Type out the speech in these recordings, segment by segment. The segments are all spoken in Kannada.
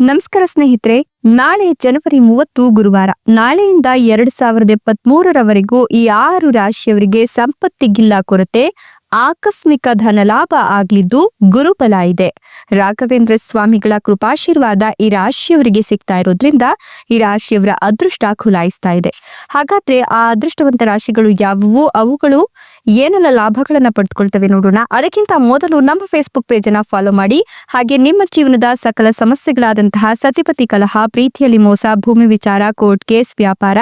ನಮಸ್ಕಾರ ಸ್ನೇಹಿತರೆ, ನಾಳೆ ಜನವರಿ ಮೂವತ್ತು ಗುರುವಾರ, ನಾಳೆಯಿಂದ ಎರಡ್ ಸಾವಿರದ ಇಪ್ಪತ್ತ್ ಮೂರರವರೆಗೂ ಈ ಆರು ರಾಶಿಯವರಿಗೆ ಸಂಪತ್ತಿಗಿಲ್ಲ ಕೊರತೆ, ಆಕಸ್ಮಿಕ ಧನಲಾಭ ಆಗ್ಲಿದ್ದು ಗುರುಬಲ ಇದೆ. ರಾಘವೇಂದ್ರ ಸ್ವಾಮಿಗಳ ಕೃಪಾಶೀರ್ವಾದ ಈ ರಾಶಿಯವರಿಗೆ ಸಿಗ್ತಾ ಇರೋದ್ರಿಂದ ಈ ರಾಶಿಯವರ ಅದೃಷ್ಟ ಖುಲಾಯಿಸ್ತಾ ಇದೆ. ಹಾಗಾದ್ರೆ ಆ ಅದೃಷ್ಟವಂತ ರಾಶಿಗಳು ಯಾವುವು? ಅವುಗಳು ಏನೆಲ್ಲ ಲಾಭಗಳನ್ನ ಪಡೆದುಕೊಳ್ತವೆ ನೋಡೋಣ. ಅದಕ್ಕಿಂತ ಮೊದಲು ನಮ್ಮ ಫೇಸ್ಬುಕ್ ಪೇಜ್ ಅನ್ನ ಫಾಲೋ ಮಾಡಿ. ಹಾಗೆ ನಿಮ್ಮ ಜೀವನದ ಸಕಲ ಸಮಸ್ಯೆಗಳಾದಂತಹ ಸತಿಪತಿ ಕಲಹ, ಪ್ರೀತಿಯಲ್ಲಿ ಮೋಸ, ಭೂಮಿ ವಿಚಾರ ಕೋರ್ಟ್ ಕೇಸ್ ವ್ಯಾಪಾರ,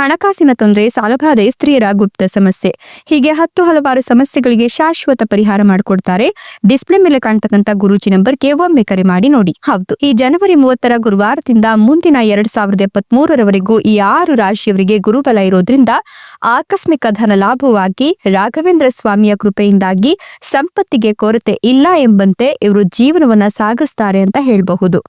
ಹಣಕಾಸಿನ ತೊಂದರೆ, ಸಾಲಬಾಧೆ, ಸ್ತ್ರೀಯರ ಗುಪ್ತ ಸಮಸ್ಯೆ. ಹೀಗೆ ಹತ್ತು ಹಲವಾರು ಸಮಸ್ಯೆಗಳಿಗೆ ಶಾಶ್ವತ ಪರಿಹಾರ ಮಾಡಿಕೊಡ್ತಾರೆ. ಡಿಸ್ಪ್ಲೇ ಮೇಲೆ ಕಾಣ್ತಕ್ಕಂಥ ಗುರೂಜಿ ನಂಬರ್ಗೆ ಒಮ್ಮೆ ಕರೆ ಮಾಡಿ ನೋಡಿ. ಹೌದು, ಈ ಜನವರಿ ಮೂವತ್ತರ ಗುರುವಾರದಿಂದ ಮುಂದಿನ ಎರಡ್ ಸಾವಿರದ ಎಪ್ಪತ್ತ್ ಮೂರರವರೆಗೂ ಈ ಆರು ರಾಶಿಯವರಿಗೆ ಗುರುಬಲ ಇರೋದ್ರಿಂದ ಆಕಸ್ಮಿಕ ಧನ ಲಾಭವಾಗಿ ರಾಘವೇಂದ್ರ ಸ್ವಾಮಿಯ ಕೃಪೆಯಿಂದಾಗಿ ಸಂಪತ್ತಿಗೆ ಕೊರತೆ ಇಲ್ಲ ಎಂಬಂತೆ ಇವರು ಜೀವನವನ್ನ ಸಾಗಿಸ್ತಾರೆ ಅಂತ ಹೇಳಬಹುದು.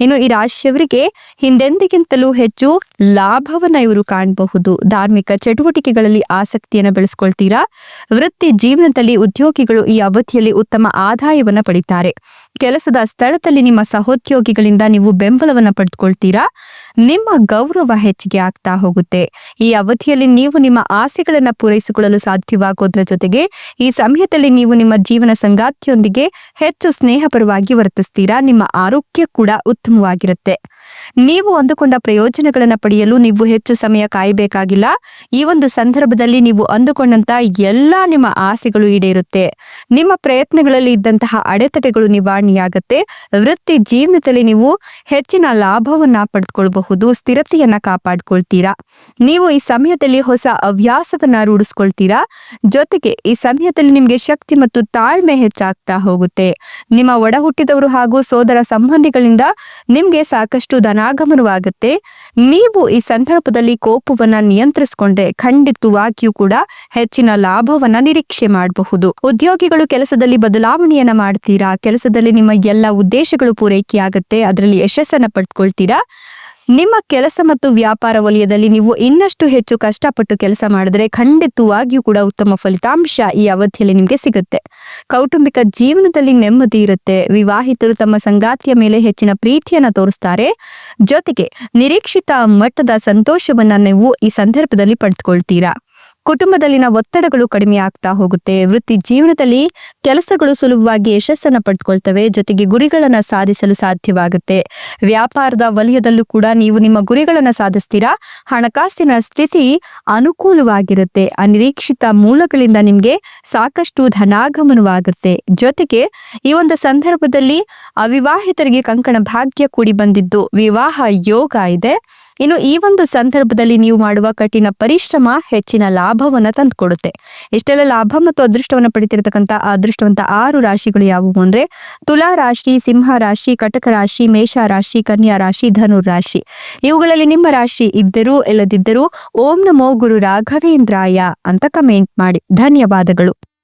ಇನ್ನು ಈ ರಾಶಿಯವರಿಗೆ ಹಿಂದೆಂದಿಗಿಂತಲೂ ಹೆಚ್ಚು ಲಾಭವನ್ನ ಇವರು ಕಾಣಬಹುದು. ಧಾರ್ಮಿಕ ಚಟುವಟಿಕೆಗಳಲ್ಲಿ ಆಸಕ್ತಿಯನ್ನ ಬೆಳೆಸ್ಕೊಳ್ತೀರಾ? ವೃತ್ತಿ ಜೀವನದಲ್ಲಿ ಉದ್ಯೋಗಿಗಳು ಈ ಅವಧಿಯಲ್ಲಿ ಉತ್ತಮ ಆದಾಯವನ್ನ ಪಡಿತಾರೆ. ಕೆಲಸದ ಸ್ಥಳದಲ್ಲಿ ನಿಮ್ಮ ಸಹೋದ್ಯೋಗಿಗಳಿಂದ ನೀವು ಬೆಂಬಲವನ್ನು ಪಡೆದುಕೊಳ್ತೀರಾ ನಿಮ್ಮ ಗೌರವ ಹೆಚ್ಚಿಗೆ ಆಗ್ತಾ ಹೋಗುತ್ತೆ. ಈ ಅವಧಿಯಲ್ಲಿ ನೀವು ನಿಮ್ಮ ಆಸೆಗಳನ್ನು ಪೂರೈಸಿಕೊಳ್ಳಲು ಸಾಧ್ಯವಾಗೋದ್ರ ಜೊತೆಗೆ ಈ ಸಮಯದಲ್ಲಿ ನೀವು ನಿಮ್ಮ ಜೀವನ ಸಂಗಾತಿಯೊಂದಿಗೆ ಹೆಚ್ಚು ಸ್ನೇಹಪರವಾಗಿ ವರ್ತಿಸ್ತೀರಾ? ನಿಮ್ಮ ಆರೋಗ್ಯ ಕೂಡ ಉತ್ತಮವಾಗಿರುತ್ತೆ. ನೀವು ಅಂದುಕೊಂಡ ಪ್ರಯೋಜನಗಳನ್ನು ಪಡೆಯಲು ನೀವು ಹೆಚ್ಚು ಸಮಯ ಕಾಯಬೇಕಾಗಿಲ್ಲ. ಈ ಒಂದು ಸಂದರ್ಭದಲ್ಲಿ ನೀವು ಅಂದುಕೊಂಡಂತ ಎಲ್ಲಾ ನಿಮ್ಮ ಆಸೆಗಳು ಈಡೇರುತ್ತೆ. ನಿಮ್ಮ ಪ್ರಯತ್ನಗಳಲ್ಲಿ ಇದ್ದಂತಹ ಅಡೆತಡೆಗಳು ನಿವಾರಣೆಯಾಗುತ್ತೆ. ವೃತ್ತಿ ಜೀವನದಲ್ಲಿ ನೀವು ಹೆಚ್ಚಿನ ಲಾಭವನ್ನ ಪಡೆದುಕೊಳ್ಳಬಹುದು ಸ್ಥಿರತೆಯನ್ನ ಕಾಪಾಡ್ಕೊಳ್ತೀರಾ. ನೀವು ಈ ಸಮಯದಲ್ಲಿ ಹೊಸ ಹವ್ಯಾಸವನ್ನ ರೂಢಿಸ್ಕೊಳ್ತೀರಾ. ಜೊತೆಗೆ ಈ ಸಮಯದಲ್ಲಿ ನಿಮ್ಗೆ ಶಕ್ತಿ ಮತ್ತು ತಾಳ್ಮೆ ಹೆಚ್ಚಾಗ್ತಾ ಹೋಗುತ್ತೆ. ನಿಮ್ಮ ಒಡಹುಟ್ಟಿದವರು ಹಾಗೂ ಸೋದರ ಸಂಬಂಧಿಗಳಿಂದ ನಿಮ್ಗೆ ಸಾಕಷ್ಟು ಧನಾಗಮನವಾಗುತ್ತೆ ನೀವು ಈ ಸಂದರ್ಭದಲ್ಲಿ ಕೋಪವನ್ನ ನಿಯಂತ್ರಿಸಿಕೊಂಡ್ರೆ ಖಂಡಿತವಾಗಿಯೂ ಕೂಡ ಹೆಚ್ಚಿನ ಲಾಭವನ್ನ ನಿರೀಕ್ಷೆ ಮಾಡಬಹುದು. ಉದ್ಯೋಗಿಗಳು ಕೆಲಸದಲ್ಲಿ ಬದಲಾವಣೆಯನ್ನ ಮಾಡ್ತೀರಾ? ಕೆಲಸದಲ್ಲಿ ನಿಮ್ಮ ಎಲ್ಲ ಉದ್ದೇಶಗಳು ಪೂರೈಕೆಯಾಗುತ್ತೆ, ಅದರಲ್ಲಿ ಯಶಸ್ಸನ್ನ ಪಡ್ಕೊಳ್ತೀರಾ? ನಿಮ್ಮ ಕೆಲಸ ಮತ್ತು ವ್ಯಾಪಾರ ವಲಯದಲ್ಲಿ ನೀವು ಇನ್ನಷ್ಟು ಹೆಚ್ಚು ಕಷ್ಟಪಟ್ಟು ಕೆಲಸ ಮಾಡಿದ್ರೆ ಖಂಡಿತವಾಗಿಯೂ ಕೂಡ ಉತ್ತಮ ಫಲಿತಾಂಶ ಈ ಅವಧಿಯಲ್ಲಿ ನಿಮಗೆ ಸಿಗುತ್ತೆ. ಕೌಟುಂಬಿಕ ಜೀವನದಲ್ಲಿ ನೆಮ್ಮದಿ ಇರುತ್ತೆ. ವಿವಾಹಿತರು ತಮ್ಮ ಸಂಗಾತಿಯ ಮೇಲೆ ಹೆಚ್ಚಿನ ಪ್ರೀತಿಯನ್ನು ತೋರಿಸ್ತಾರೆ. ಜೊತೆಗೆ ನಿರೀಕ್ಷಿತ ಮಟ್ಟದ ಸಂತೋಷವನ್ನ ನೀವು ಈ ಸಂದರ್ಭದಲ್ಲಿ ಪಡೆದುಕೊಳ್ತೀರಾ. ಕುಟುಂಬದಲ್ಲಿನ ಒತ್ತಡಗಳು ಕಡಿಮೆ ಆಗ್ತಾ ಹೋಗುತ್ತೆ. ವೃತ್ತಿ ಜೀವನದಲ್ಲಿ ಕೆಲಸಗಳು ಸುಲಭವಾಗಿ ಯಶಸ್ಸನ್ನ ಪಡೆದುಕೊಳ್ತವೆ ಜೊತೆಗೆ ಗುರಿಗಳನ್ನು ಸಾಧಿಸಲು ಸಾಧ್ಯವಾಗುತ್ತೆ. ವ್ಯಾಪಾರದ ವಲಯದಲ್ಲೂ ಕೂಡ ನೀವು ನಿಮ್ಮ ಗುರಿಗಳನ್ನು ಸಾಧಿಸ್ತೀರಾ? ಹಣಕಾಸಿನ ಸ್ಥಿತಿ ಅನುಕೂಲವಾಗಿರುತ್ತೆ. ಅನಿರೀಕ್ಷಿತ ಮೂಲಗಳಿಂದ ನಿಮಗೆ ಸಾಕಷ್ಟು ಧನಾಗಮನವಾಗುತ್ತೆ. ಜೊತೆಗೆ ಈ ಒಂದು ಸಂದರ್ಭದಲ್ಲಿ ಅವಿವಾಹಿತರಿಗೆ ಕಂಕಣ ಭಾಗ್ಯ ಕೂಡಿ ಬಂದಿದ್ದು, ವಿವಾಹ ಯೋಗ ಇದೆ. ಇನ್ನು ಈ ಒಂದು ಸಂದರ್ಭದಲ್ಲಿ ನೀವು ಮಾಡುವ ಕಠಿಣ ಪರಿಶ್ರಮ ಹೆಚ್ಚಿನ ಲಾಭವನ್ನ ತಂದುಕೊಡುತ್ತೆ. ಇಷ್ಟೆಲ್ಲ ಲಾಭ ಮತ್ತು ಅದೃಷ್ಟವನ್ನು ಪಡಿತಿರತಕ್ಕಂಥ ಅದೃಷ್ಟವಂತ ಆರು ರಾಶಿಗಳು ಯಾವುವು ಅಂದ್ರೆ ತುಲಾ ರಾಶಿ, ಸಿಂಹ ರಾಶಿ, ಕಟಕ ರಾಶಿ, ಮೇಷ ರಾಶಿ, ಕನ್ಯಾ ರಾಶಿ ಧನುರ್ ರಾಶಿ. ಇವುಗಳಲ್ಲಿ ನಿಮ್ಮ ರಾಶಿ ಇದ್ದರೂ ಇಲ್ಲದಿದ್ದರೂ ಓಂ ನಮೋ ಗುರು ರಾಘವೇಂದ್ರಾಯ ಅಂತ ಕಮೆಂಟ್ ಮಾಡಿ. ಧನ್ಯವಾದಗಳು.